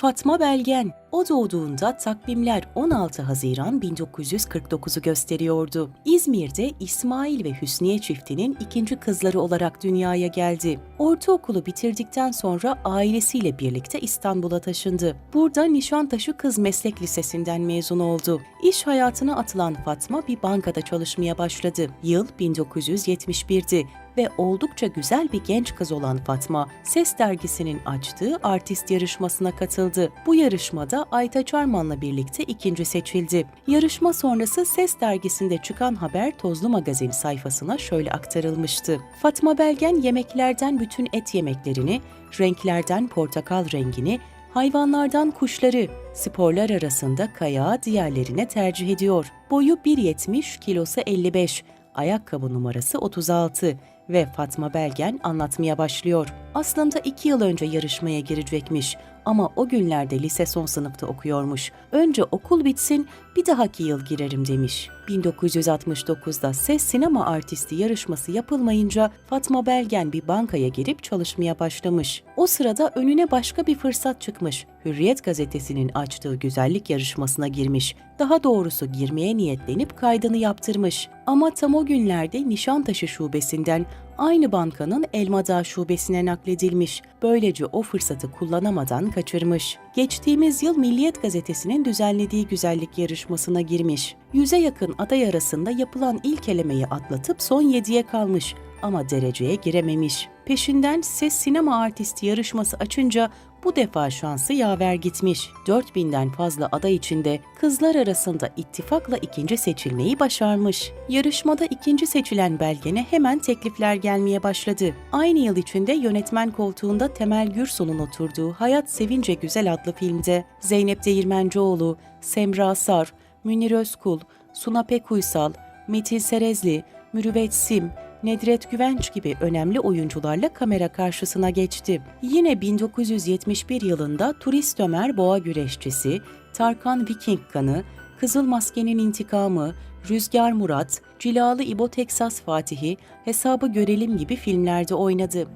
Fatma Belgen, o doğduğunda takvimler 16 Haziran 1949'u gösteriyordu. İzmir'de İsmail ve Hüsniye çiftinin ikinci kızları olarak dünyaya geldi. Ortaokulu bitirdikten sonra ailesiyle birlikte İstanbul'a taşındı. Burada Nişantaşı Kız Meslek Lisesi'nden mezun oldu. İş hayatına atılan Fatma bir bankada çalışmaya başladı. Yıl 1971'di ve oldukça güzel bir genç kız olan Fatma, Ses dergisinin açtığı artist yarışmasına katıldı. Bu yarışmada Aytaç Arman'la birlikte ikinci seçildi. Yarışma sonrası Ses dergisinde çıkan haber Tozlu Magazin sayfasına şöyle aktarılmıştı. Fatma Belgen yemeklerden bütün et yemeklerini, renklerden portakal rengini, hayvanlardan kuşları, sporlar arasında kayağı diğerlerine tercih ediyor. Boyu 1.70, kilosu 55, ayakkabı numarası 36 ve Fatma Belgen anlatmaya başlıyor. Aslında iki yıl önce yarışmaya girecekmiş ama o günlerde lise son sınıfta okuyormuş. Önce okul bitsin bir dahaki yıl girerim demiş. 1969'da Ses Sinema Artisti yarışması yapılmayınca Fatma Belgen bir bankaya girip çalışmaya başlamış. O sırada önüne başka bir fırsat çıkmış. Hürriyet gazetesinin açtığı güzellik yarışmasına girmiş. Daha doğrusu girmeye niyetlenip kaydını yaptırmış. Ama tam o günlerde Nişantaşı şubesinden aynı bankanın Elmadağ şubesine nakledilmiş. Böylece o fırsatı kullanamadan kaçırmış. Geçtiğimiz yıl Milliyet gazetesinin düzenlediği güzellik yarışmasına girmiş. Yüze yakın aday arasında yapılan ilk elemeyi atlatıp son 7'ye kalmış ama dereceye girememiş. Peşinden Ses Sinema Artisti yarışması açınca bu defa şansı yaver gitmiş. 4000'den fazla aday içinde kızlar arasında ittifakla ikinci seçilmeyi başarmış. Yarışmada ikinci seçilen Belgen'e hemen teklifler gelmeye başladı. Aynı yıl içinde yönetmen koltuğunda Temel Gürsol'un oturduğu Hayat Sevince Güzel adlı filmde Zeynep Değirmencioğlu, Semra Sar, Münir Özkul, Suna Pekuysal, Metin Serezli, Mürüvvet Sim, Nedret Güvenç gibi önemli oyuncularla kamera karşısına geçti. Yine 1971 yılında Turist Ömer Boğa Güreşçisi, Tarkan Viking Kanı, Kızıl Maskenin İntikamı, Rüzgar Murat, Cilalı İbo Teksas Fatihi, Hesabı Görelim gibi filmlerde oynadı.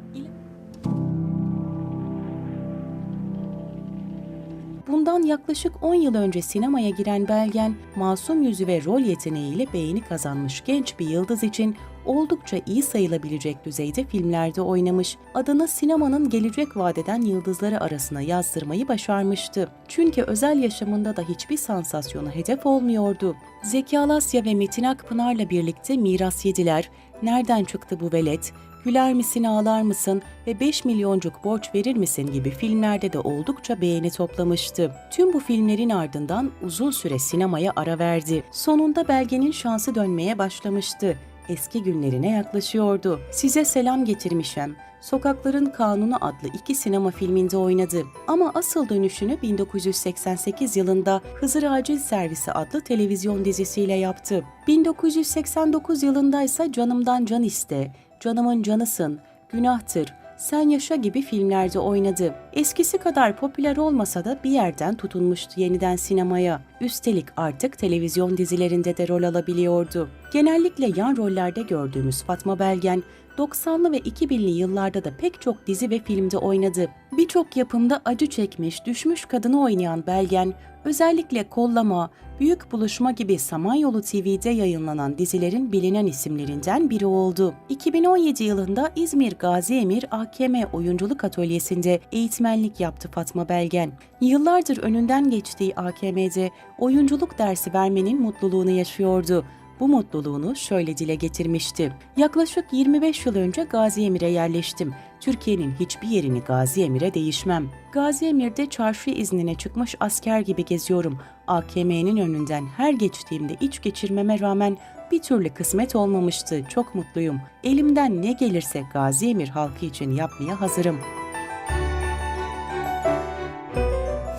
Bundan yaklaşık 10 yıl önce sinemaya giren Belgen, masum yüzü ve rol yeteneğiyle beğeni kazanmış genç bir yıldız için oldukça iyi sayılabilecek düzeyde filmlerde oynamış, adını sinemanın gelecek vadeden yıldızları arasına yazdırmayı başarmıştı. Çünkü özel yaşamında da hiçbir sansasyona hedef olmuyordu. Zeki Alasya ve Metin Akpınar'la birlikte Miras Yediler, Nereden Çıktı Bu Velet, Güler misin ağlar mısın ve 5 milyoncuk borç verir misin gibi filmlerde de oldukça beğeni toplamıştı. Tüm bu filmlerin ardından uzun süre sinemaya ara verdi. Sonunda belgenin şansı dönmeye başlamıştı. Eski günlerine yaklaşıyordu. Size selam getirmişem. Sokakların Kanunu adlı iki sinema filminde oynadı. Ama asıl dönüşünü 1988 yılında Hızır Acil Servisi adlı televizyon dizisiyle yaptı. 1989 yılında ise Canımdan Can İste, Canımın Canısın, Günahtır, Sen Yaşa gibi filmlerde oynadı. Eskisi kadar popüler olmasa da bir yerden tutunmuştu yeniden sinemaya. Üstelik artık televizyon dizilerinde de rol alabiliyordu. Genellikle yan rollerde gördüğümüz Fatma Belgen, 90'lı ve 2000'li yıllarda da pek çok dizi ve filmde oynadı. Birçok yapımda acı çekmiş, düşmüş kadını oynayan Belgen, özellikle Kollama, Büyük Buluşma gibi Samanyolu TV'de yayınlanan dizilerin bilinen isimlerinden biri oldu. 2017 yılında İzmir Gazi Emir AKM Oyunculuk Atölyesi'nde eğitmenlik yaptı Fatma Belgen. Yıllardır önünden geçtiği AKM'de oyunculuk dersi vermenin mutluluğunu yaşıyordu. Bu mutluluğunu şöyle dile getirmişti. Yaklaşık 25 yıl önce Gazi Emir'e yerleştim. Türkiye'nin hiçbir yerini Gazi Emir'e değişmem. Gazi Emir'de çarşı iznine çıkmış asker gibi geziyorum. AKM'nin önünden her geçtiğimde iç geçirmeme rağmen bir türlü kısmet olmamıştı. Çok mutluyum. Elimden ne gelirse Gazi Emir halkı için yapmaya hazırım.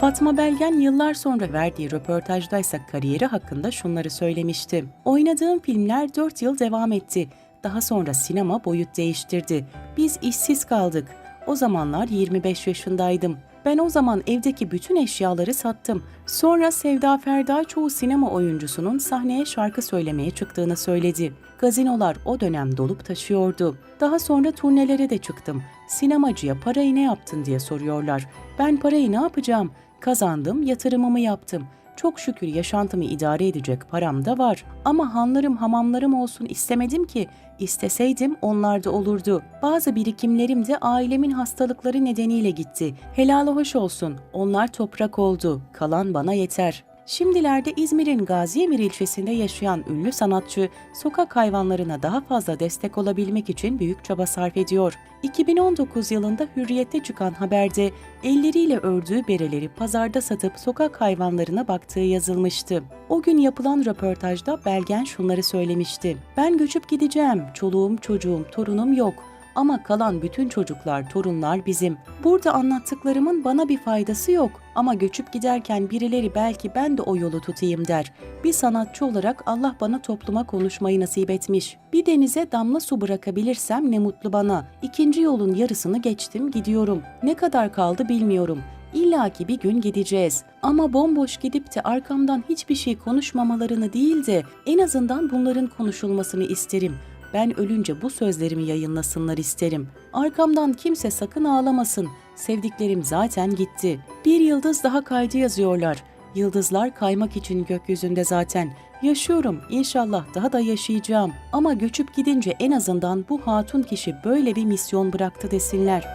Fatma Belgen yıllar sonra verdiği röportajdaysa kariyeri hakkında şunları söylemişti. Oynadığım filmler 4 yıl devam etti. Daha sonra sinema boyut değiştirdi. Biz işsiz kaldık. O zamanlar 25 yaşındaydım. Ben o zaman evdeki bütün eşyaları sattım. Sonra Sevda Ferda çoğu sinema oyuncusunun sahneye şarkı söylemeye çıktığını söyledi. Gazinolar o dönem dolup taşıyordu. Daha sonra turnelere de çıktım. Sinemacıya parayı ne yaptın diye soruyorlar. Ben parayı ne yapacağım? Kazandım, yatırımımı yaptım. Çok şükür yaşantımı idare edecek param da var. Ama hanlarım hamamlarım olsun istemedim ki. İsteseydim onlar da olurdu. Bazı birikimlerim de ailemin hastalıkları nedeniyle gitti. Helalı hoş olsun. Onlar toprak oldu. Kalan bana yeter. Şimdilerde İzmir'in Gaziemir ilçesinde yaşayan ünlü sanatçı sokak hayvanlarına daha fazla destek olabilmek için büyük çaba sarf ediyor. 2019 yılında Hürriyet'te çıkan haberde elleriyle ördüğü bereleri pazarda satıp sokak hayvanlarına baktığı yazılmıştı. O gün yapılan röportajda Belgen şunları söylemişti. Ben göçüp gideceğim, çoluğum çocuğum, torunum yok. Ama kalan bütün çocuklar, torunlar bizim. Burada anlattıklarımın bana bir faydası yok. Ama göçüp giderken birileri belki ben de o yolu tutayım der. Bir sanatçı olarak Allah bana topluma konuşmayı nasip etmiş. Bir denize damla su bırakabilirsem ne mutlu bana. İkinci yolun yarısını geçtim gidiyorum. Ne kadar kaldı bilmiyorum. İlla ki bir gün gideceğiz. Ama bomboş gidip de arkamdan hiçbir şey konuşmamalarını değil de en azından bunların konuşulmasını isterim. Ben ölünce bu sözlerimi yayınlasınlar isterim. Arkamdan kimse sakın ağlamasın. Sevdiklerim zaten gitti. Bir yıldız daha kaydı yazıyorlar. Yıldızlar kaymak için gökyüzünde zaten. Yaşıyorum, inşallah daha da yaşayacağım. Ama göçüp gidince en azından bu hatun kişi böyle bir misyon bıraktı desinler.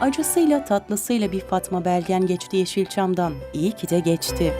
Acısıyla tatlısıyla bir Fatma Belgen geçti Yeşilçam'dan. İyi ki de geçti.